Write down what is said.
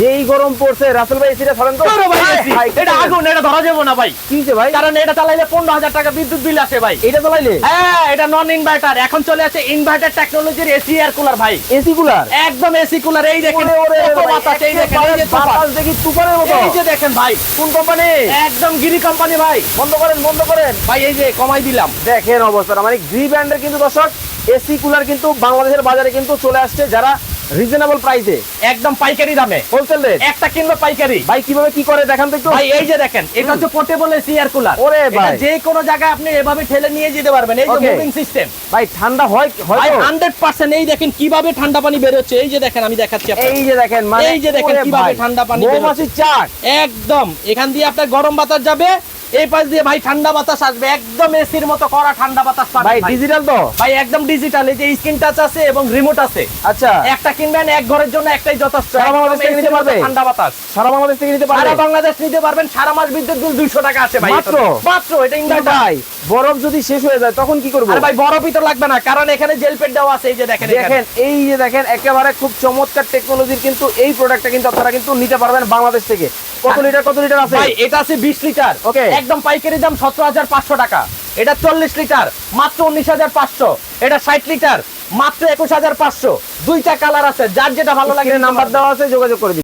যেই গরম পড়ছে রাসেল ভাই এসিটা ছাড়েন তো? ভাই, এটা আগুন এটা ধরা যাব না ভাই। কি হইছে ভাই? কারণ এটা চালাইলে পনেরো হাজার টাকা বিদ্যুৎ বিল আসে ভাই। এটা চালাইলে? হ্যাঁ এটা নন ইনভার্টার এখন চলে আসে ইনভার্টার টেকনোলজির এসি এয়ার কুলার ভাই। এসি কুলার একদম এসি কুলার এই দেখেন ওরে ওরে কত বাতাস, এই দেখেন এই যে বাতাস। দেখি তুফানের মতো। এই যে দেখেন ভাই। কোন কোম্পানি একদম গিরি কোম্পানি ভাই। বন্ধ করেন বন্ধ করেন। ভাই এই যে কমাই দিলাম। দেখেন অবস্থা। মানে গ্রি ব্র্যান্ডের কিন্তু দর্শক এসি কুলার কিন্তু বাংলাদেশের বাজারে কিন্তু চলে আসছে। যারা রিজনেবল প্রাইসে একদম পাইকারি দামে। হোলসেল রেট একটা কিনবে পাইকারি। ভাই কীভাবে কি করে দেখান তো ভাই এই যে দেখেন এটা হচ্ছে পোর্টেবল এসি এয়ার কুলার ওরে ভাই। যে কোনো জায়গায় আপনি এভাবে ঠেলে নিয়ে যেতে পারবেন। এই যে মুভিং সিস্টেম ভাই ঠান্ডা হয় হয় ভাই 100% এই দেখেন কীভাবে ঠান্ডা পানি বের হচ্ছে। এই যে দেখেন আমি দেখাচ্ছি আপনাকে। এই যে দেখেন মানে এই যে দেখেন কীভাবে ঠান্ডা পানি। মৌমাছির চাক। একদম। এখান দিয়ে আপনার গরম বাতাস যাবে এই পাশ দিয়ে ভাই ঠান্ডা বাতাস আসবে একদম এসির মতো করা ঠান্ডা বাতাস ভাই ভাই। ডিজিটাল তো? ভাই একদম ডিজিটাল এই যে স্ক্রিন টাচ আছে এবং রিমোট আছে। আচ্ছা। একটা কিনবেন এক ঘরের জন্য একটাই যথেষ্ট। সারা বাংলাদেশ থেকে নিতে পারবে? ঠান্ডা বাতাস। সারা বাংলাদেশ থেকে নিতে পারবে? সারা বাংলাদেশ নিতে পারবেন সারা মাস বিদ্যুৎ বিল দুইশো টাকা আছে ভাই। মাত্র? মাত্র এটা ইনভার্টার ভাই বরফ যদি শেষ হয়ে যায় তখন কি করব? আরে ভাই বরফই তো লাগবে না কারণ এখানে জেল পেট দেওয়া আছে এই যে দেখেন দেখেন এই যে দেখেন একেবারে খুব চমৎকার টেকনোলজির কিন্তু এই প্রোডাক্টটা কিন্তু আপনারা কিন্তু নিতে পারবেন বাংলাদেশ থেকে। কত লিটার কত লিটার আছে? ভাই এটা আছে বিশ লিটার। ওকে। একদম পাইকারি দাম সতেরো হাজার পাঁচশো টাকা। এটা চল্লিশ লিটার মাত্র উনিশ হাজার পাঁচশো। এটা ষাট লিটার মাত্র একুশ হাজার পাঁচশো। দুইটা কালার আছে যার যেটা ভালো লাগে নাম্বার দেওয়া আছে যোগাযোগ করে